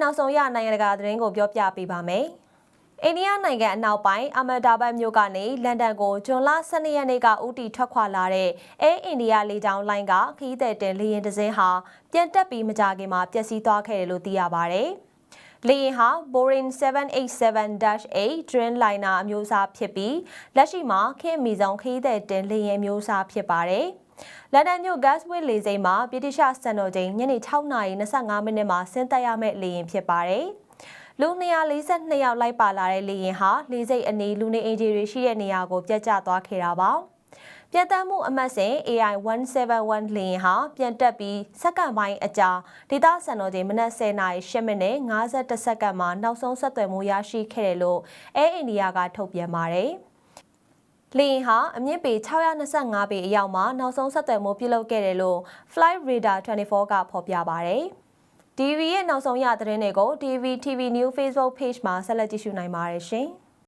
နောက်ဆုံးရနိုင်ငံတကာသတင်းကိုပြောပြပေးပါမယ်။အိန္ဒိယနိုင်ငံအနောက်ပိုင်းအမဒါဘတ်မြို့ကနေလန်ဒန်ကိုဇွန်လ12ရက်နေ့ကဦးတီထွက်ခွာလာတဲ့အဲအိန္ဒိယလေကြောင်းလိုင်းကခီးတဲ့တင်လေရင်တစ်စင်းဟာပြန်တက်ပြီးမကြခင်မှာပျက်စီးသွားခဲ့တယ်လို့သိရပါဗျ။လေယာဉ်ဟာ Boeing 787-8 Dreamliner အမျိုးအစားဖြစ်ပြီးလက်ရှိမှာခေတ်အမီဆုံးခီးတဲ့တင်လေယာဉ်အမျိုးအစားဖြစ်ပါတယ်။ လန်ဒန်မြို့ Gatwick လေဆိပ်မှာဗြိတိရှစံတော်ချိန်ညနေ6:25မိနစ်မှာဆင်းသက်ရမယ့်လေယာဉ်ဖြစ်ပါတယ်။လူ242ယောက်လိုက်ပါလာတဲ့လေယာဉ်ဟာလေဆိပ်အနီးလူနေအင်ဂျီတွေရှိတဲ့နေရာကိုပြတ်ကျသွားခဲ့တာပါ။ပြန်တက်မှုအမှတ်စဉ် AI 171လေယာဉ်ဟာပြန်တက်ပြီးစက္ကန့်ပိုင်းအကြာဒေသစံတော်ချိန်မနက်10:08မိနစ်52စက္ကန့်မှာနောက်ဆုံးဆက်သွယ်မှုရရှိခဲ့တယ်လို့ Air India ကထုတ်ပြန်ပါတယ်။ လေယာဉ်ဟာအမြင့်ပေ625ပေအရောက်မှာနောက်ဆုံးဆက်သွယ်မှုပြုလုပ်ခဲ့တယ်လို့ Flight Radar 24ကဖော်ပြပါတယ်။ DV ရဲ့နောက်ဆုံးရသတင်းတွေကို DV TV New Facebook Page မှာဆက်လက်ကြည့်ရှုနိုင်ပါတယ်ရှင်။